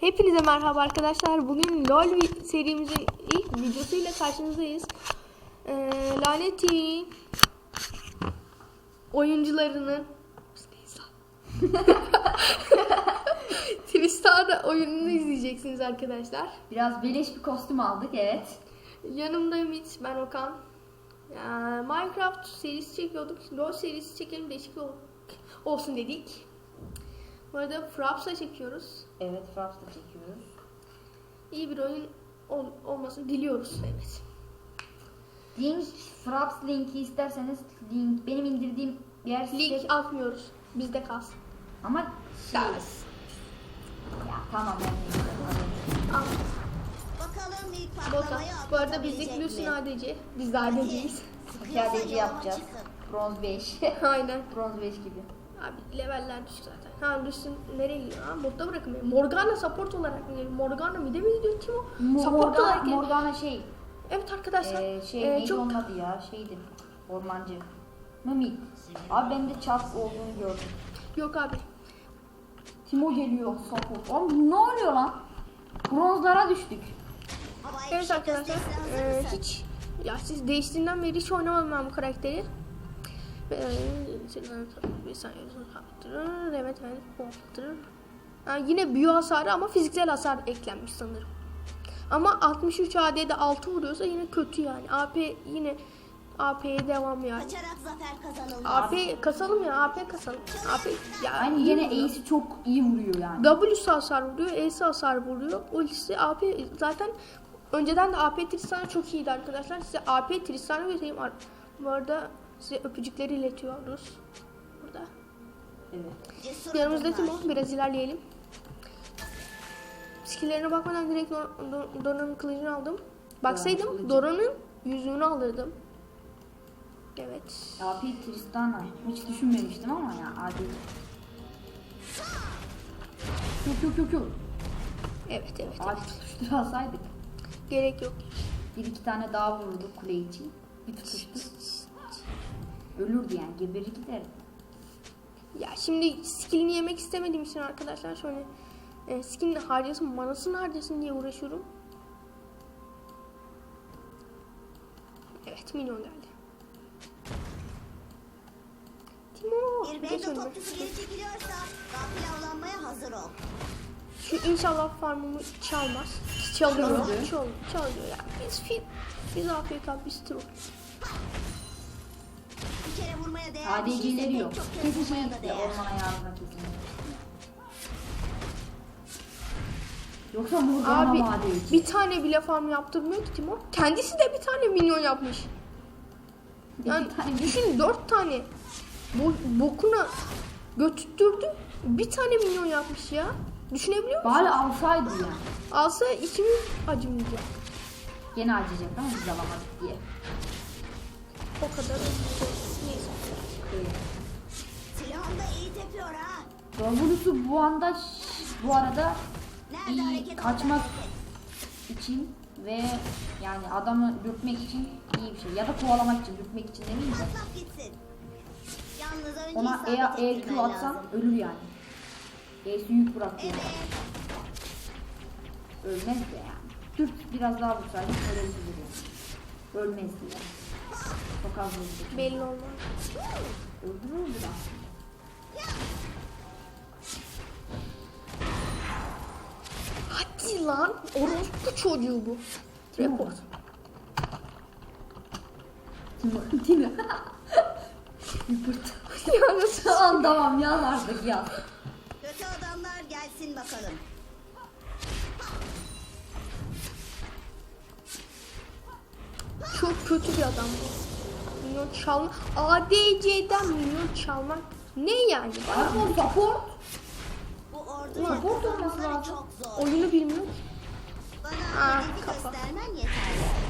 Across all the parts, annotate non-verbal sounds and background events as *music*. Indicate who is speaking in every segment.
Speaker 1: Hepinize merhaba arkadaşlar. Bugün LoL serimizin ilk videosuyla karşınızdayız. Ee, Laneti oyuncularının *laughs* Tristana oyununu izleyeceksiniz arkadaşlar.
Speaker 2: Biraz beleş bir kostüm aldık evet.
Speaker 1: Yanımda Ümit, ben Okan. Ee, Minecraft serisi çekiyorduk. LoL serisi çekelim değişik ol- olsun dedik. Bu arada Fraps'a çekiyoruz.
Speaker 2: Evet Fraps'ta çekiyoruz.
Speaker 1: İyi bir oyun ol- olmasını diliyoruz. Evet.
Speaker 2: Link, Fraps linki isterseniz link benim indirdiğim yer size-
Speaker 1: Link atmıyoruz. Bizde kalsın.
Speaker 2: ama şey,
Speaker 1: Kalsın.
Speaker 2: ya tamam ben
Speaker 1: Al.
Speaker 3: Bakalım ilk patlamayı
Speaker 1: Bu arada bizlik Lucian? ADC. Biz de ADC'yiz.
Speaker 2: ADC yapacağız. Bronz 5. *laughs*
Speaker 1: Aynen.
Speaker 2: Bronz 5 gibi.
Speaker 1: Abi leveller düştü zaten. Ha Lucian nereye gidiyor? Ha botta bırakın beni. Morgana support olarak mı geliyor? Morgana mide mi gidiyor Timo? support
Speaker 2: Morgana,
Speaker 1: olarak geliyor.
Speaker 2: Morgana şey,
Speaker 1: Evet arkadaşlar.
Speaker 2: e, şey
Speaker 1: e,
Speaker 2: neydi
Speaker 1: çok
Speaker 2: onun adı ya şeydi. Ormancı. Mimik. Abi ben de çap olduğunu gördüm.
Speaker 1: yok abi.
Speaker 2: Timo geliyor support. Oğlum ne oluyor lan? Bronzlara düştük.
Speaker 1: Evet arkadaşlar. e,
Speaker 3: mısın?
Speaker 1: hiç ya siz değiştiğinden beri hiç oynamadım ben bu karakteri. Bir saniye kaptırır. Evet evet kaptırır. Ha, yine büyü hasarı ama fiziksel hasar eklenmiş sanırım. Ama 63 AD'de 6 vuruyorsa yine kötü yani. AP yine AP'ye devam yani.
Speaker 3: Kaçarak zafer kazanılmaz.
Speaker 1: AP kasalım ya AP kasalım. AP ya
Speaker 2: gene
Speaker 1: vuruyor.
Speaker 2: Ace'i çok iyi vuruyor yani.
Speaker 1: W'si hasar vuruyor, E'si hasar vuruyor. Ultisi AP zaten önceden de AP Tristana çok iyiydi arkadaşlar. Size AP Tristana göstereyim. Bu arada size öpücükleri iletiyoruz. Burada.
Speaker 2: Evet.
Speaker 3: Cesur
Speaker 1: Yanımızda. Timo. Biraz ilerleyelim. Skill'lerine bakmadan direkt Dor- Dor- Dora'nın kılıcını aldım. Baksaydım. Dora'nın yüzüğünü alırdım. Evet.
Speaker 2: AP Tristana. Hiç düşünmemiştim ama ya AD. Kü kü kü kü.
Speaker 1: Evet evet.
Speaker 2: Abi tutuşturasaydık.
Speaker 1: Gerek yok.
Speaker 2: Bir iki tane daha vururduk kule için. Bir tutuştu. Ölürdü yani geberir giderdi.
Speaker 1: Ya şimdi skillini yemek istemediğim için arkadaşlar şöyle e, skillini harcasın, manasını harcasın diye uğraşıyorum. Evet, minyon geldi. Timo,
Speaker 3: Bir
Speaker 1: geç
Speaker 3: bendo
Speaker 1: önüme.
Speaker 3: topçusu geri çekiliyorsa gafil avlanmaya hazır ol.
Speaker 1: Şu inşallah farmımı çalmaz. Çalıyor,
Speaker 2: Çaldı.
Speaker 1: çal, çalıyor ya. Biz fit, biz AFK, biz troll.
Speaker 3: Kere vurmaya değer bir şeyse
Speaker 2: ADC'leri
Speaker 3: pek
Speaker 2: yok. Kesin şey
Speaker 3: vurmaya da
Speaker 2: gitti
Speaker 3: değer.
Speaker 2: ormana yardıma kesin. Yoksa Morgana
Speaker 1: Abi
Speaker 2: ADC?
Speaker 1: bir tane bile farm yaptırmıyor ki Timo. Kendisi de bir tane minyon yapmış. Yani düşün dört tane bo bokuna götürdü. Bir tane minyon yapmış ya. Düşünebiliyor musun?
Speaker 2: Bari alsaydı ya.
Speaker 1: Alsa içimiz acımayacak.
Speaker 2: Gene acıyacak ama biz alamadık diye.
Speaker 1: O kadar acıyacak. Neyse.
Speaker 2: Evet.
Speaker 3: Silahın da iyi tepiyor ha.
Speaker 2: W'su bu anda bu arada
Speaker 3: Nerede
Speaker 2: iyi
Speaker 3: hareket
Speaker 2: kaçmak için ve yani adamı dürtmek için iyi bir şey. Ya da kovalamak için, dürtmek için demeyeyim de.
Speaker 3: Patlat gitsin. Yalnız önce
Speaker 2: Ona E,
Speaker 3: isabet
Speaker 2: E,
Speaker 3: ettirmen
Speaker 2: Q atsan
Speaker 3: lazım.
Speaker 2: ölür yani. E'si yük bırakıyor.
Speaker 3: Evet.
Speaker 2: Ölmez de yani. Dürt biraz daha vursaydı ölebilir yani. Ölmezdi yani. Çok az vurdu.
Speaker 1: Belli olmaz.
Speaker 2: Öldürürdü aslında.
Speaker 1: Hadi lan. Orospu çocuğu bu.
Speaker 2: Timo, Timo. Yıpırt.
Speaker 1: ya nasıl?
Speaker 2: tamam tamam yaz artık yaz.
Speaker 3: Kötü adamlar gelsin bakalım.
Speaker 1: Çok kötü bir adam bu. Minyon çalmak. ADC'den minyon çalmak ne yani?
Speaker 2: Pardon support.
Speaker 3: Bu
Speaker 1: Ulan,
Speaker 2: support olması lazım.
Speaker 1: Oyunu bilmiyor ki.
Speaker 3: Bana
Speaker 1: Ah, kafa.
Speaker 3: göstermen yeterli.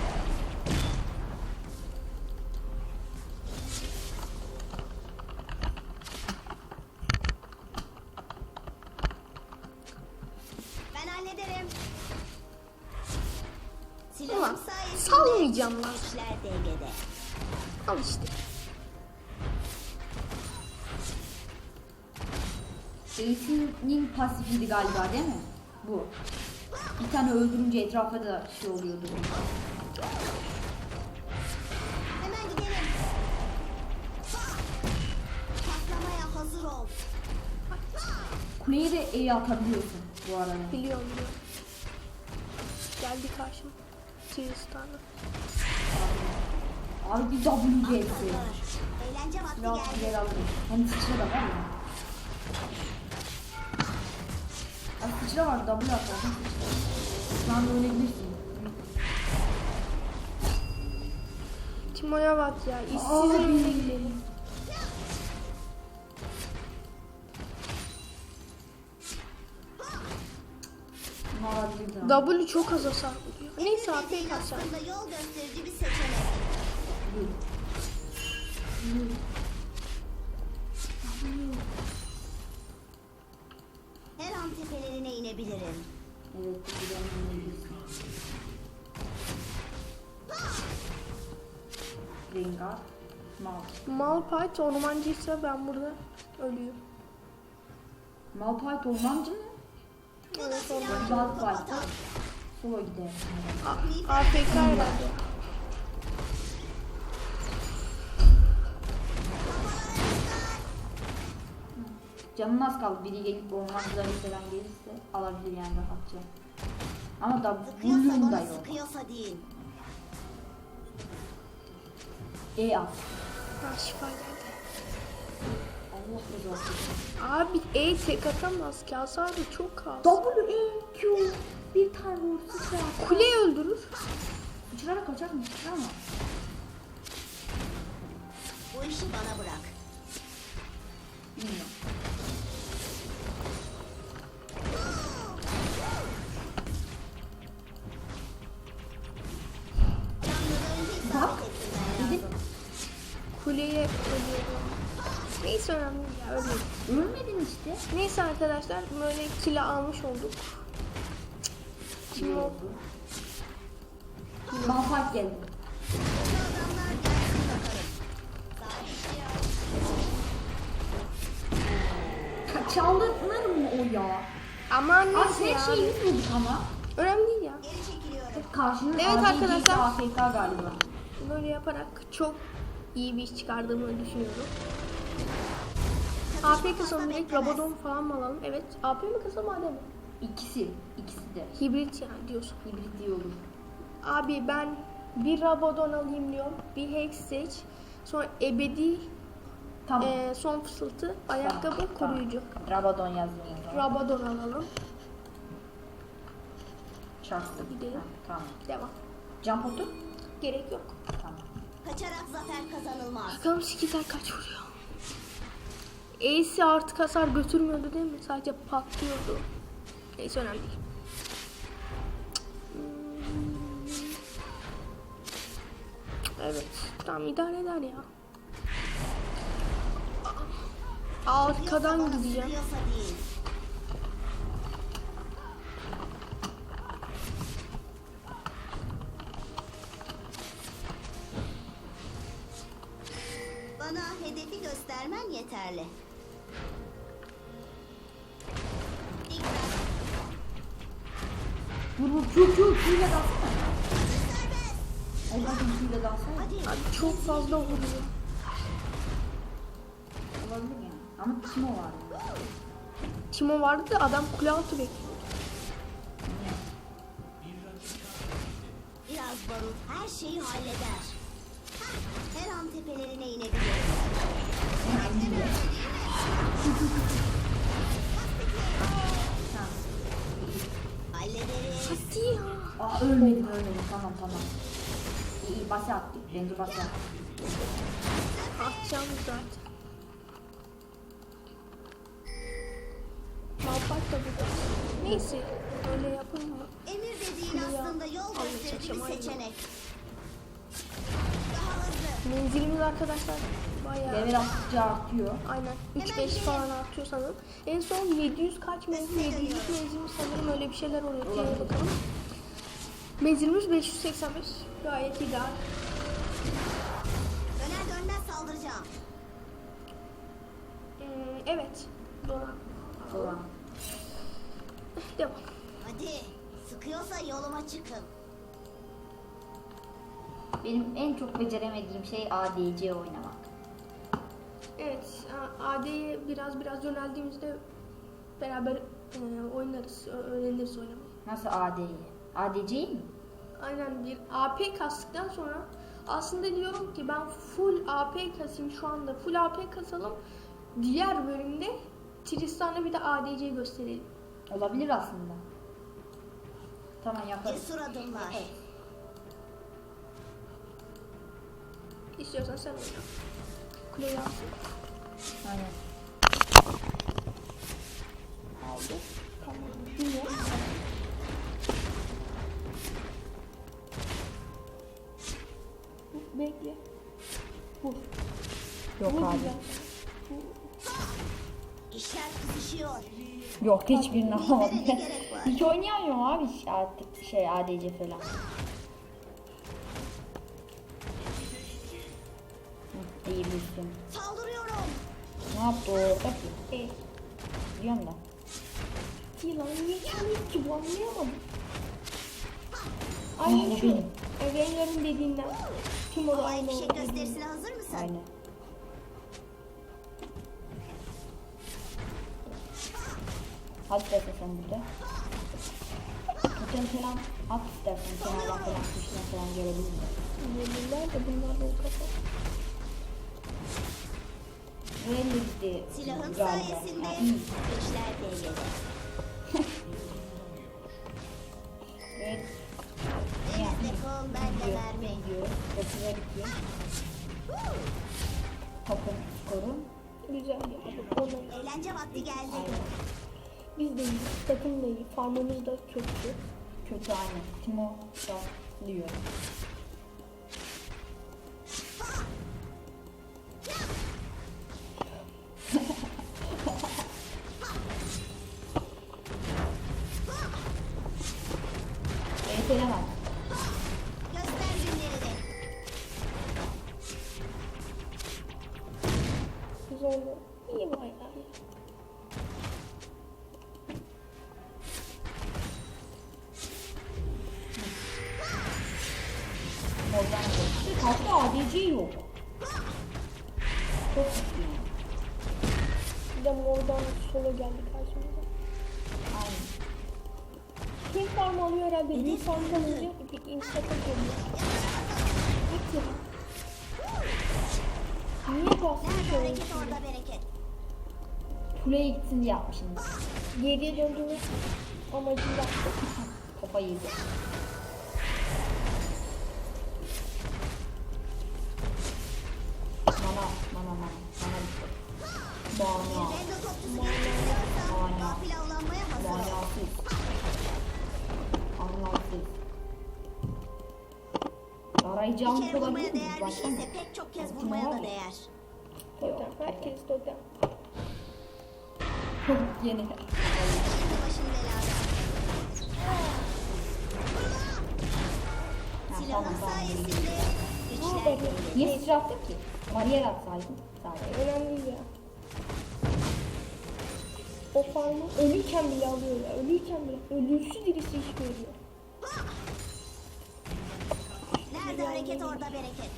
Speaker 1: Al işte.
Speaker 2: Ace'nin pasifiydi galiba değil mi? Bu. Bir tane öldürünce etrafa da şey oluyordu.
Speaker 3: Hemen gidelim. Patlamaya hazır ol.
Speaker 2: Kuleyi de E atabiliyorsun bu arada.
Speaker 1: Biliyorum biliyorum. Geldi karşıma. Tristan'da.
Speaker 2: Abi bir WC'si.
Speaker 3: Eğlence vakti
Speaker 2: Rahat
Speaker 3: geldi.
Speaker 2: bir yer aldım. Hem sıçra da var ya. Abi sıçra var W atarsın. Şu anda ölebilirsin.
Speaker 1: Timo'ya bak ya. İşsiz önüne gidelim. W çok az hasar vuruyor. Neyse AP
Speaker 3: aslında yol gösterici bir seçenek. Her an tepelerine inebilirim.
Speaker 2: Evet. Rengar. Mal.
Speaker 1: Malphite ormancıysa ben burada ölüyorum.
Speaker 2: Malphite ormancı mı?
Speaker 1: Evet ormancı.
Speaker 2: Malphite. Sola gider.
Speaker 1: A- AFK herhalde.
Speaker 2: Canın az kaldı. Biri gelip ormancıları falan gelirse alabilir yani rahatça. Ama da
Speaker 3: Sıkıyorsa
Speaker 2: Blue'un da
Speaker 3: bana
Speaker 2: yok.
Speaker 3: sıkıyorsa değil.
Speaker 2: E.
Speaker 1: Ha şifa geldi.
Speaker 2: Allah rızası için.
Speaker 1: Abi E tek atamaz ki hasarı çok az.
Speaker 2: W, E, Q. Bir tane vur. Sıçra.
Speaker 1: Kuleyi öldürür.
Speaker 2: Sıçrarak kaçar mı? Sıçra mı?
Speaker 3: Bu işi bana bırak.
Speaker 2: Bilmiyorum.
Speaker 1: Kuleye ölüyorum. Neyse önemli ya ölmedim.
Speaker 2: Ölmedin işte.
Speaker 1: Neyse arkadaşlar böyle kilo almış olduk. Şimdi o
Speaker 2: Malphite geldi.
Speaker 3: Adamlar gelsin bakalım. Sadece
Speaker 2: Ka- Çalınır mı o ya?
Speaker 1: aman
Speaker 2: Abi
Speaker 1: neyse
Speaker 2: her
Speaker 1: ya.
Speaker 2: şeyi bulduk ama.
Speaker 1: Önemli değil ya.
Speaker 3: geri çekiliyorum.
Speaker 2: Karşının
Speaker 1: Evet arkadaşlar.
Speaker 2: AFK galiba.
Speaker 1: Böyle yaparak çok iyi bir iş çıkardığımı düşünüyorum. AP kasalım direkt Rabadon falan mı alalım? Evet. AP mi kasalım AD mi?
Speaker 2: İkisi. ikisi de.
Speaker 1: Hibrit yani diyorsun.
Speaker 2: Hibrit olur.
Speaker 1: Abi ben bir Rabadon alayım diyorum. Bir Hextech. Sonra ebedi
Speaker 2: Tamam.
Speaker 1: e, son fısıltı, ayakkabı,
Speaker 2: Tamam,
Speaker 1: koruyucu.
Speaker 2: Rabadon yazdım o zaman.
Speaker 1: Rabadon alalım.
Speaker 2: Şartlı.
Speaker 1: Gidelim.
Speaker 2: Ha, Tamam.
Speaker 1: Devam.
Speaker 2: Jump otu?
Speaker 1: Gerek yok.
Speaker 2: Tamam.
Speaker 3: Kaçarak zafer kazanılmaz.
Speaker 1: Bakalım skiller kaç vuruyor. Ace artık hasar götürmüyordu değil mi? Sadece patlıyordu. Neyse önemli değil. Evet. Tamam idare eder ya. Arkadan gideceğim.
Speaker 2: Ama Timo
Speaker 1: vardı da adam kule altı bekliyor.
Speaker 3: Biraz barut her şeyi halleder. Her an tepelerine inebilir.
Speaker 2: Tamam.
Speaker 3: Hallederiz.
Speaker 1: Hadi ya.
Speaker 2: Aa ölmedim ölmedim. Tamam tamam. İyi iyi basi attık. Bence basi attık.
Speaker 1: Atacağım zaten. Da. Neyse. Öyle yapalım mı?
Speaker 3: Emir dediğin aslında yol gösterici bir seçenek. Daha hızlı.
Speaker 1: Menzilimiz arkadaşlar bayağı.
Speaker 2: Level attıkça artıyor.
Speaker 1: Aynen.
Speaker 3: Hemen
Speaker 1: 3-5
Speaker 3: gidelim.
Speaker 1: falan artıyor sanırım. En son 700 kaç menzil?
Speaker 3: Üstüne
Speaker 1: 700
Speaker 3: dönüyorum.
Speaker 1: menzil mi sanırım öyle bir şeyler oluyor. Diye
Speaker 2: Olabilir.
Speaker 1: bakalım. Menzilimiz 585. Gayet ideal.
Speaker 3: Döner dönmez saldıracağım.
Speaker 1: Hmm, evet. Dolan.
Speaker 2: Sonra.
Speaker 1: Devam.
Speaker 3: Hadi sıkıyorsa yoluma çıkın.
Speaker 2: Benim en çok beceremediğim şey ADC oynamak.
Speaker 1: Evet, A- AD'ye biraz biraz yöneldiğimizde beraber e, oynarız, öğreniriz oynamayı.
Speaker 2: Nasıl AD'yi? ADC'yi mi?
Speaker 1: Aynen bir AP kastıktan sonra aslında diyorum ki ben full AP kasayım şu anda. Full AP kasalım. Diğer bölümde Tristan'a bir de ADC gösterelim.
Speaker 2: Olabilir aslında. Tamam yaparız.
Speaker 3: Cesur adımlar.
Speaker 2: Evet.
Speaker 1: İstiyorsan sen oyna. Kuleyi alsın.
Speaker 2: Aynen.
Speaker 1: Aldı. Tamam. Bilmiyorum. Bekle. Vur.
Speaker 2: Yok
Speaker 1: Vur
Speaker 2: abi.
Speaker 1: güzel.
Speaker 2: Yok hiçbirini
Speaker 3: var? *laughs*
Speaker 2: Hiç oynayamıyorum abi artık şey ADC falan. Hı, İyi bilsin.
Speaker 3: Saldırıyorum.
Speaker 2: Ne yaptı o orada ki?
Speaker 1: E.
Speaker 2: Biliyorum da.
Speaker 1: Yılan niye çalıyor ki bu anlayamadım. Aynı şu. Rengar'ın dediğinden. Kim o da aynı
Speaker 3: fişek
Speaker 1: o dediğinden.
Speaker 3: gösterisine hazır mısın?
Speaker 2: Aynen. Hadi istersen sen burada. Totem falan at istersen kenardan falan kuşuna falan gelebilir.
Speaker 1: Gelirler de bunlar da kafa.
Speaker 2: Gitti
Speaker 3: Silahın sayesinde işler dengede.
Speaker 2: Evet.
Speaker 3: Deniz defol ben de mermi.
Speaker 2: Gidiyor. Basıva gidiyor. Topun skoru.
Speaker 1: Güzel.
Speaker 3: Eğlence vakti geldi.
Speaker 2: Aynen.
Speaker 1: Biz de iyiyiz. Takım da iyi. Farmımız da kötü.
Speaker 2: Kötü aynen. Timo diyor. Hatta ADC yok. Çok güçlü.
Speaker 1: Bir de Morgan solo geldi karşımıza.
Speaker 2: Aynen.
Speaker 1: Kim farm alıyor herhalde. Bir farm kalınca bir instaka geliyor. Bitti. Niye
Speaker 3: orada bereket.
Speaker 2: Kuleye gitsin diye yapmışım.
Speaker 1: Geriye döndüğünü amacıyla.
Speaker 2: Kafa yedi.
Speaker 3: Bir kere vurmaya değer bir şeyse pek çok kez vurmaya da değer.
Speaker 1: Totem. Herkes totem. *laughs*
Speaker 2: Yeni.
Speaker 3: Belada. Silahın sayesinde dengede.
Speaker 2: Niye sıçrattın ki? Bariyer atsaydın. Sadece.
Speaker 1: Önemli değil ya. O farmı ölüyken bile alıyor ya. Ölüyken bile. Ölümsüz dirisi iş görüyor.
Speaker 3: Hareket orada bereket.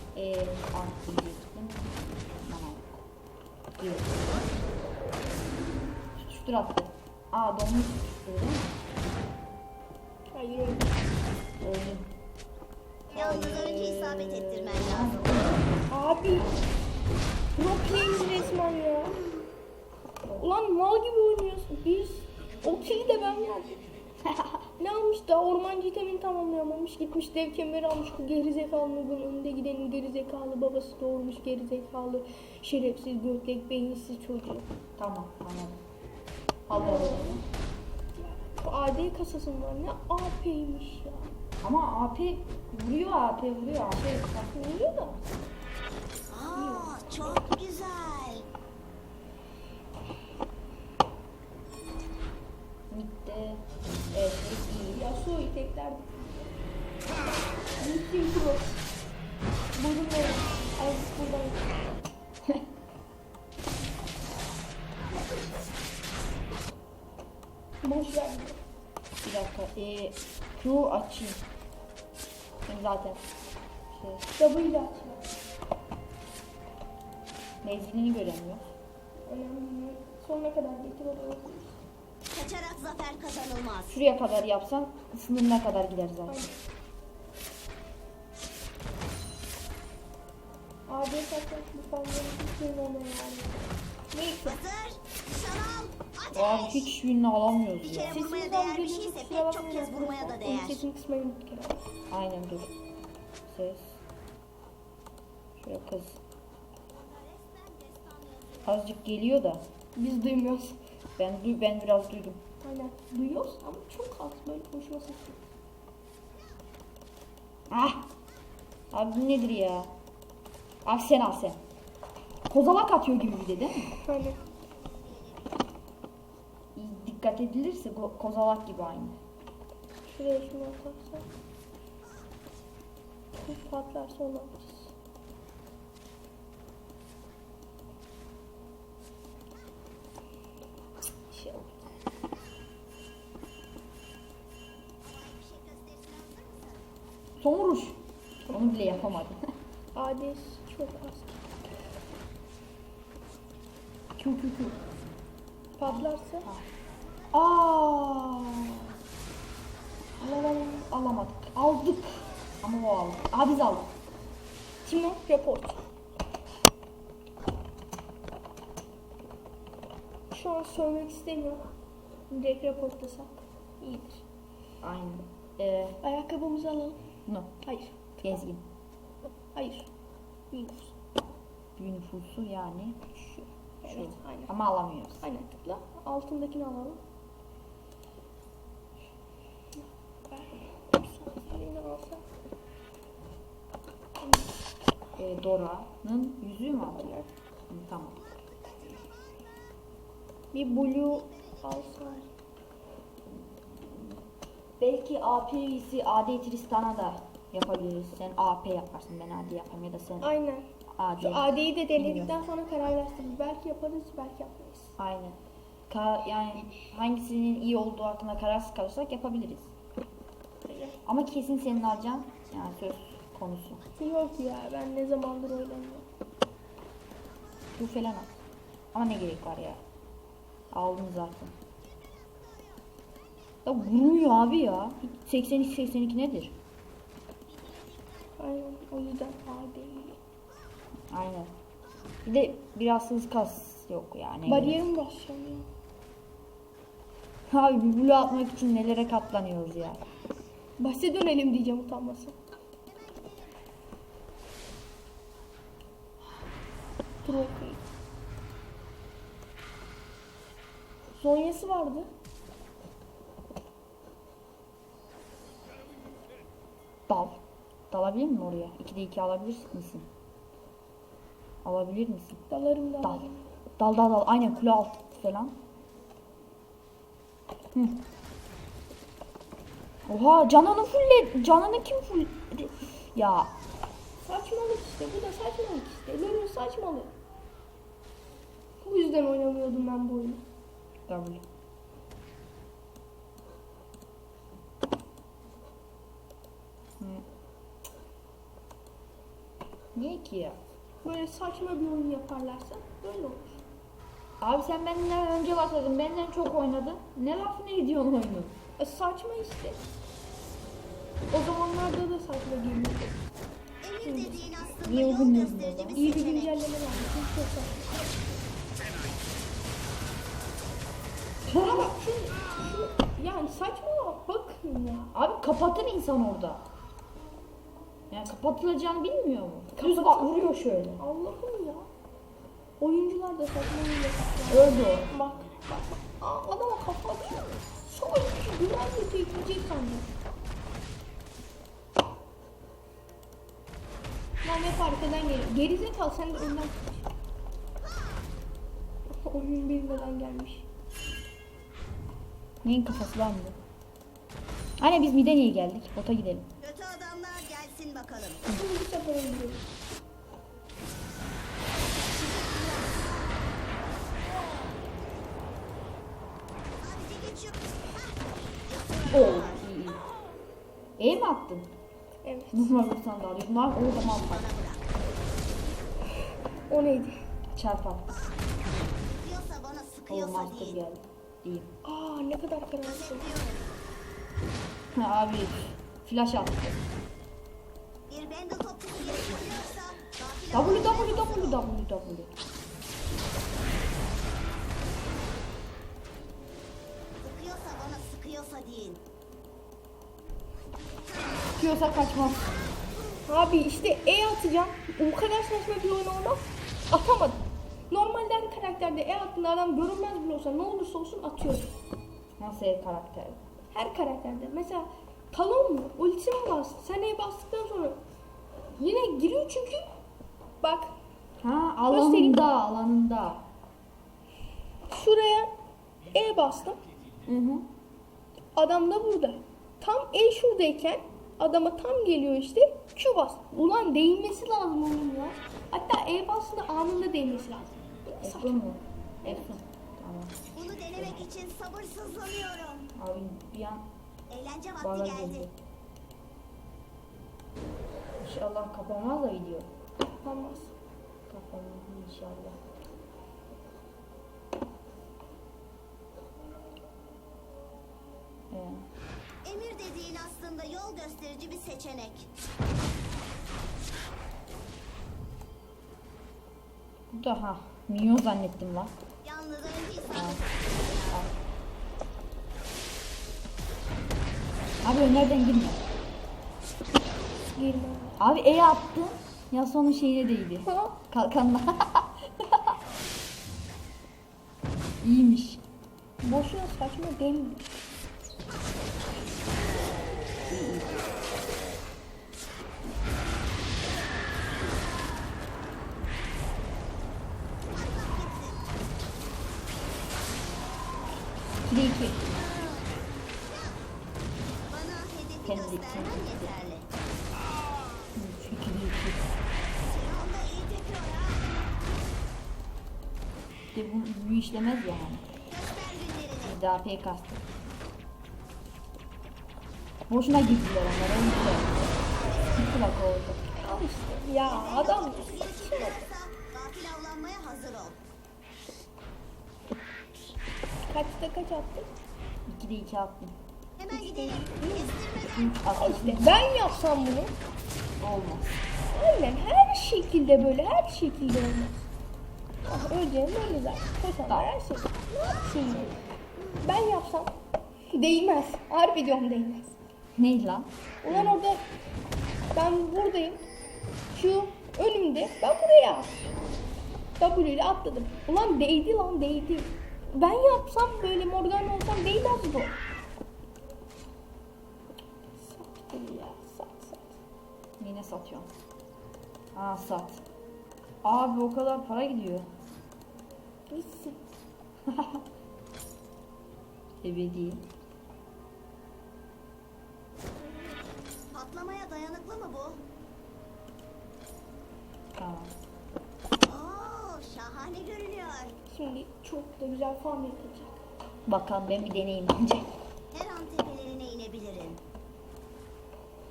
Speaker 2: Tamam. Yok. Tutuştur attı. Aa mi?
Speaker 1: Hayır.
Speaker 2: Öldüm.
Speaker 3: Yalnız önce isabet ettirmen lazım.
Speaker 1: Abi. Pro player'ız resmen ya. Ulan mal gibi oynuyorsun. Biz o kili de ben verdim. Ne almış da ormancı itemini tamamlayamamış. Gitmiş dev kemeri almış. Bu gerizekalının önünde gidenin gerizekalı babası doğurmuş gerizekalı. Şerefsiz götlek beyinsiz çocuğu.
Speaker 2: Tamam anladım. Al oğlum.
Speaker 1: Bu AD kasasın var ne AP'ymiş ya.
Speaker 2: Ama AP vuruyor AP vuruyor AP.
Speaker 1: Vuruyor da.
Speaker 3: Aa, çok güzel.
Speaker 2: Bitti.
Speaker 1: Teklerdi. Gittim pro. Buyurun ne? Ay buradan. *laughs* Boş ver.
Speaker 2: Bir dakika Ee, Q açayım. Ben zaten şey,
Speaker 1: W ile atıyor.
Speaker 2: menzilini göremiyor.
Speaker 1: Önemli. Sonuna kadar getir o da okuruz.
Speaker 3: Kaçarak zafer kazanılmaz.
Speaker 2: Şuraya kadar yapsan sınırına kadar gider zaten.
Speaker 1: Abi zaten bu.
Speaker 3: Hazır. Nişan al.
Speaker 2: Abi
Speaker 3: Ateş.
Speaker 2: hiç birini alamıyoruz
Speaker 3: Bir
Speaker 2: ya.
Speaker 3: kere vurmaya değer bir şeyse pek çok kez vurmaya da değer.
Speaker 1: Onun sesini kısmayı unuttuk herhalde.
Speaker 2: Aynen dur. Ses. Şöyle kız. Azıcık geliyor da.
Speaker 1: Biz duymuyoruz.
Speaker 2: Ben du- ben biraz duydum.
Speaker 1: Aynen. Duyuyoruz ama çok az böyle konuşma sesi.
Speaker 2: Ah! Abi bu nedir ya? Abi sen al sen. Kozalak atıyor gibi bir de değil mi?
Speaker 1: Aynen.
Speaker 2: İyi Dikkat edilirse ko- kozalak gibi aynı.
Speaker 1: Şuraya şunu atarsak. Bu patlarsa onu.
Speaker 2: Son vuruş. Onu bile yapamadım. *laughs*
Speaker 1: Ades çok az.
Speaker 2: Kü kü kü.
Speaker 1: Patlarsa
Speaker 2: Aa! Alalım, alamadık. Aldık. Ama o aldı. Aa biz aldık.
Speaker 1: Timo report. Şu an söylemek istemiyorum. Direkt reportlasak iyidir.
Speaker 2: Aynen. Ee,
Speaker 1: Ayakkabımızı alalım.
Speaker 2: No.
Speaker 1: Hayır.
Speaker 2: Gezgin.
Speaker 1: Hayır. Minus.
Speaker 2: Bir nüfusu yani.
Speaker 1: Şu.
Speaker 2: Şu.
Speaker 1: Evet, aynen.
Speaker 2: Ama alamıyoruz.
Speaker 1: Aynen tıkla. Altındakini alalım.
Speaker 2: Ee, Dora'nın yüzüğü mü aldık? Hı, tamam.
Speaker 1: Bir blue alsak.
Speaker 2: Belki AP'si AD Tristan'a da yapabiliriz. Sen AP yaparsın ben AD yaparım ya da sen
Speaker 1: Aynen.
Speaker 2: AD.
Speaker 1: Şu AD'yi de denedikten sonra karar versiniz. Belki yaparız, belki yapmayız.
Speaker 2: Aynen. Ka- yani hangisinin iyi olduğu hakkında kararsız kalırsak yapabiliriz. Ama kesin senin alacağın yani söz konusu.
Speaker 1: Yok ya ben ne zamandır oynamıyorum.
Speaker 2: Bu falan al. Ama ne gerek var ya. Aldım zaten. Ya vurmuyor abi ya. 82 82 nedir?
Speaker 1: Aynen o yüzden AD'yi.
Speaker 2: Aynen. Bir de biraz hız kas yok yani.
Speaker 1: Bariyerim basacağım ya.
Speaker 2: Abi bir blue atmak için nelere katlanıyoruz ya.
Speaker 1: Bahse dönelim diyeceğim utanmasın. Trophy. Zonyası vardı.
Speaker 2: Dal. Dalabilir miyim oraya? 2'de 2 alabilir misin? Alabilir misin?
Speaker 1: Dalarım
Speaker 2: Dal.
Speaker 1: dalarım.
Speaker 2: Dal dal dal. Aynen kule altı falan. Hı. Oha canını fulle. Canını kim full? Ya
Speaker 1: Saçmalık işte. Bu da saçmalık işte. Lol'un saçmalık. Bu yüzden oynamıyordum ben bu oyunu.
Speaker 2: W. Niye ki ya?
Speaker 1: Böyle saçma bir oyun yaparlarsa böyle olur.
Speaker 2: Abi sen benden önce başladın. Benden çok oynadın. Ne laf ne ediyorsun oyunu?
Speaker 1: E, saçma işte. O zamanlarda da saçma geliyordu.
Speaker 3: Emir dediğin aslında
Speaker 2: Niye
Speaker 3: yol gösterici bir
Speaker 1: İyi bir güncelleme lazım. Çok saçma. Ama şu, şu, yani saçma bakın ya.
Speaker 2: Abi kapatır insan orada. Yani kapatılacağını bilmiyor mu? Düz bak vuruyor şöyle.
Speaker 1: Allah'ım ya. Oyuncular da saçma oyun yapıyor.
Speaker 2: Öldü o.
Speaker 1: Bak, bak, bak. Aa, adama kafa atıyor. Sonra bir güvenle tekleyecek sandım. Lan hep arkadan geliyor. Gerizekalı sen de önden. Oyun bilmeden gelmiş.
Speaker 2: Neyin kafası lan bu? Anne biz mide niye geldik? Bota gidelim.
Speaker 3: Gelsin bakalım.
Speaker 1: Bu sefer
Speaker 2: iyi iyi. E mi attın?
Speaker 1: Evet.
Speaker 2: Vursan da alıyorsun. Var orada mal var.
Speaker 1: O neydi?
Speaker 2: Çarp attı.
Speaker 3: Sıkıyorsa bana
Speaker 2: O
Speaker 3: sıkıyorsa
Speaker 2: master
Speaker 3: değil.
Speaker 2: geldi. Değil.
Speaker 1: Aa ne kadar karanlık.
Speaker 3: Gözetliyorum.
Speaker 2: Abi flash attı.
Speaker 3: Bir bende topçusu gafil
Speaker 2: W W W. W W.
Speaker 3: Sıkıyorsa bana sıkıyorsa değil.
Speaker 2: Çıkıyorsa kaçmaz.
Speaker 1: Abi işte E atacağım. O kadar saçma bir oyun olmaz. Atamadım. Normalde her karakterde E attığında adam görünmez bile olsa ne olursa olsun atıyor.
Speaker 2: Nasıl el karakter?
Speaker 1: Her karakterde. Mesela Talon mu? Ultisini bas. Sen E bastıktan sonra yine giriyor çünkü bak
Speaker 2: Ha alanında alanında.
Speaker 1: şuraya E bastım.
Speaker 2: Hı hı.
Speaker 1: Adam da burada. Tam E şuradayken adama tam geliyor işte Q bas. Ulan değmesi lazım onun ya. Hatta E bastığında anında değmesi lazım.
Speaker 2: Efron mu? Efron. Tamam.
Speaker 3: Bunu denemek için sabırsızlanıyorum.
Speaker 2: Abi bir an
Speaker 3: Eğlence
Speaker 2: bana
Speaker 3: vakti geldi.
Speaker 2: geldi. İnşallah kapanmaz da video.
Speaker 1: Olmaz.
Speaker 2: Kapanmaz inşallah. Ee,
Speaker 3: Emir dediğin aslında yol gösterici bir seçenek.
Speaker 2: bu da ha. Minyon zannettim lan. Abi önlerden girme.
Speaker 1: Girmem.
Speaker 2: Abi E attın. Ya sonun şeyine değdi. Kalkanla. *laughs* İyiymiş.
Speaker 1: Boşuna saçma demiyor.
Speaker 2: De bu, bu işlemez yani.
Speaker 3: Göster günlerini.
Speaker 2: Biz kastık. Boşuna girdiler onlar. Öldüler. Gitti bak oldu.
Speaker 1: Al işte. Ya adam kaçta kaç attı?
Speaker 2: İkide iki attım.
Speaker 3: Hemen gidelim.
Speaker 1: İşte ben yapsam bunu
Speaker 2: Olmaz.
Speaker 1: aynen her şekilde böyle her şekilde olmaz. Ah öleceğim böyle zaten. Koşanlar her şey. Ne yapayım? Ben yapsam değmez. Harbi diyorum değmez.
Speaker 2: Neydi lan?
Speaker 1: Ulan orada ben buradayım. Şu önümde. Ben buraya W ile atladım. Ulan değdi lan değdi. Ben yapsam böyle Morgan olsam değmez bu. Sat bunu ya sat sat.
Speaker 2: Yine satıyorum. Aa sat. Abi o kadar para gidiyor.
Speaker 1: Gitsin. *laughs*
Speaker 2: Ebedi.
Speaker 3: Patlamaya dayanıklı mı bu?
Speaker 2: Tamam.
Speaker 3: Oo, şahane görünüyor.
Speaker 1: Şimdi çok da güzel farm yapılacak.
Speaker 2: Bakalım ben bir deneyim önce.
Speaker 3: Her an tepelerine inebilirim.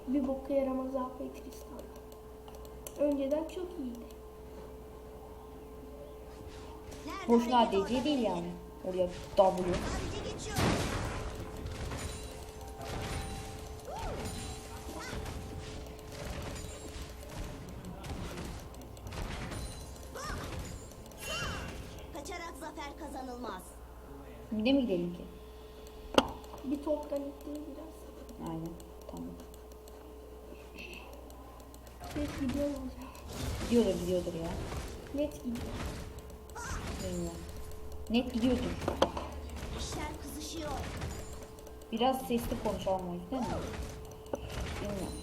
Speaker 1: Bir boka yaramaz AP kristal. Önceden çok iyiydi.
Speaker 3: Nerede
Speaker 2: Boşuna ADC değil yani. Oraya W.
Speaker 3: Sadece geçiyorum. Kaçarak zafer kazanılmaz.
Speaker 2: Mide mi gidelim ki?
Speaker 1: Bir toptan itti biraz.
Speaker 2: Aynen. Tamam.
Speaker 1: Net gidiyor olacak.
Speaker 2: Gidiyordur gidiyordur ya.
Speaker 1: Net gidiyor.
Speaker 2: Bilmiyorum. Net gidiyordur.
Speaker 3: İşler kızışıyor.
Speaker 2: Biraz sesli konuşalım o yüzden mi? Bilmiyorum.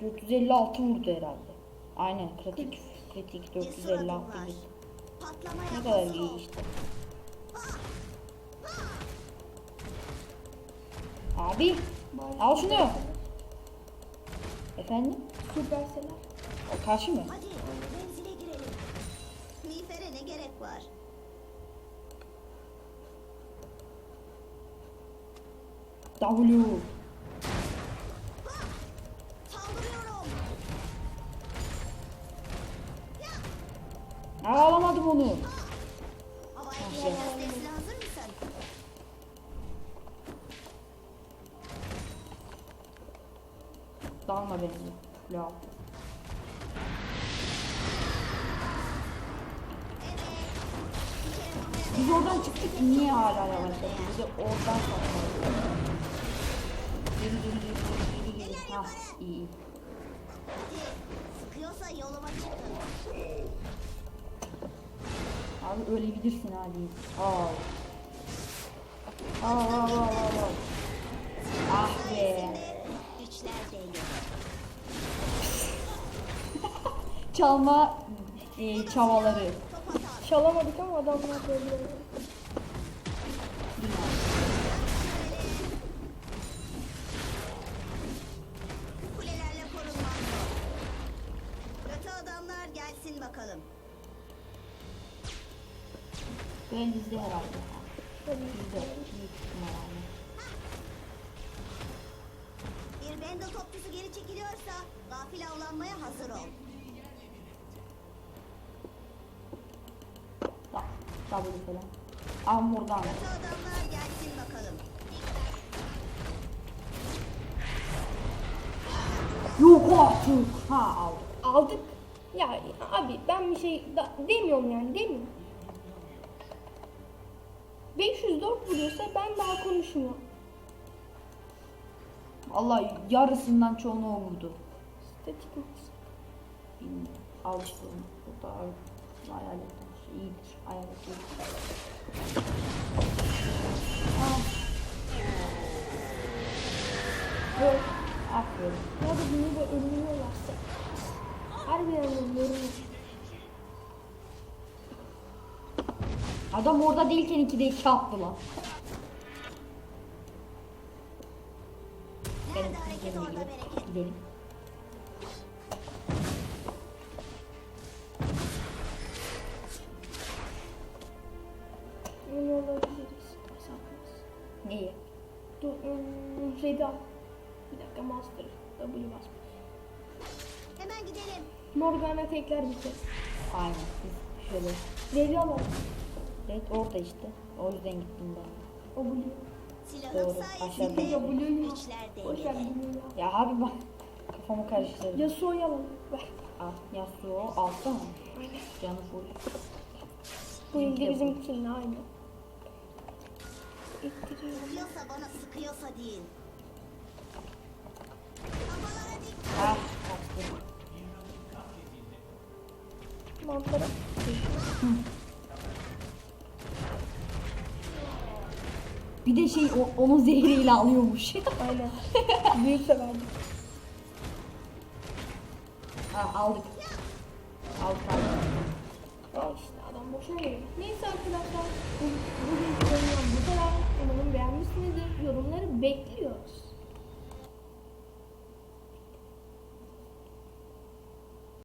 Speaker 2: 456 vurdu herhalde. Aynen kritik. Kritik
Speaker 3: Cesur
Speaker 2: 456
Speaker 3: adımlar.
Speaker 2: vurdu.
Speaker 3: Patlamaya
Speaker 2: Ne kadar iyi işte. Abi al şunu. Efendim?
Speaker 1: Süperseler.
Speaker 2: Karşı mı?
Speaker 3: Hadi Saldırıyorum.
Speaker 2: Aa, alamadım onu. Ah? Dalma beni. Ya. Biz oradan çıktık niye hala yavaşladık? Bizi oradan sakladık. Geri geri geri geri geri. Hah iyi iyi.
Speaker 3: Sıkıyorsa yoluma çıkın.
Speaker 2: Abi ölebilirsin hadi. Al. Al al al al al. Ah be. *laughs* Çalma e, çavaları.
Speaker 1: Çalamadık ama adamlar böyle.
Speaker 3: Gelsin bakalım.
Speaker 2: Ben bizde herhalde. Bizde büyük ihtimalle.
Speaker 3: Bir Bendel topçusu geri çekiliyorsa gafil avlanmaya hazır ol.
Speaker 2: Da, W falan. Al buradan.
Speaker 3: Kötü adamlar gelsin bakalım.
Speaker 2: Yok artık. Ha aldık.
Speaker 1: Aldık. Ya abi ben bir şey da, demiyorum yani demiyorum. 504 vuruyorsa ben daha konuşmuyorum.
Speaker 2: Allah yarısından çoğunu o vurdu.
Speaker 1: Statik maç.
Speaker 2: Bilmiyorum. Al işte onu. Bu da hayalet şey iyidir. İyidir. Ah.
Speaker 1: Böyle.
Speaker 2: Aferin.
Speaker 1: Ya da bunu da
Speaker 2: Adam orada değilken 2'de 2 attı lan. Gidip
Speaker 3: bereket.
Speaker 2: gidelim.
Speaker 1: Saklarız.
Speaker 2: Neyi?
Speaker 1: Dur, ım, Reda. Bir dakika master. W bas.
Speaker 3: Hemen gidelim.
Speaker 1: Morgana tekrar biter.
Speaker 2: Aynen. Biz şöyle.
Speaker 1: Alalım.
Speaker 2: Evet orada işte. O yüzden gittim ben.
Speaker 1: O Blue.
Speaker 3: Silahım
Speaker 2: Doğru, aşağıda.
Speaker 1: Ya Blue'yu
Speaker 3: güçler
Speaker 1: Boş ver
Speaker 3: dengede.
Speaker 1: Blue'yu ya.
Speaker 2: Ya abi bak. Kafamı karıştırdım.
Speaker 1: Yasuo'yu alalım. Ver.
Speaker 2: Al. Yasuo alsana. Canı full.
Speaker 1: Bu
Speaker 2: bu.
Speaker 1: bizimkinle aynı.
Speaker 3: Sıkıyorsa bana sıkıyorsa değil.
Speaker 2: Ah kaçtı.
Speaker 1: Mantarı.
Speaker 2: Bir de şey o, onun zehriyle alıyormuş. *laughs*
Speaker 1: Aynen. Büyük severdim.
Speaker 2: ha, aldık. Aldık aldık.
Speaker 1: Al işte adam geliyor. Neyse arkadaşlar. Bu, bugün bu kadar. Umarım beğenmişsinizdir. Yorumları bekliyoruz.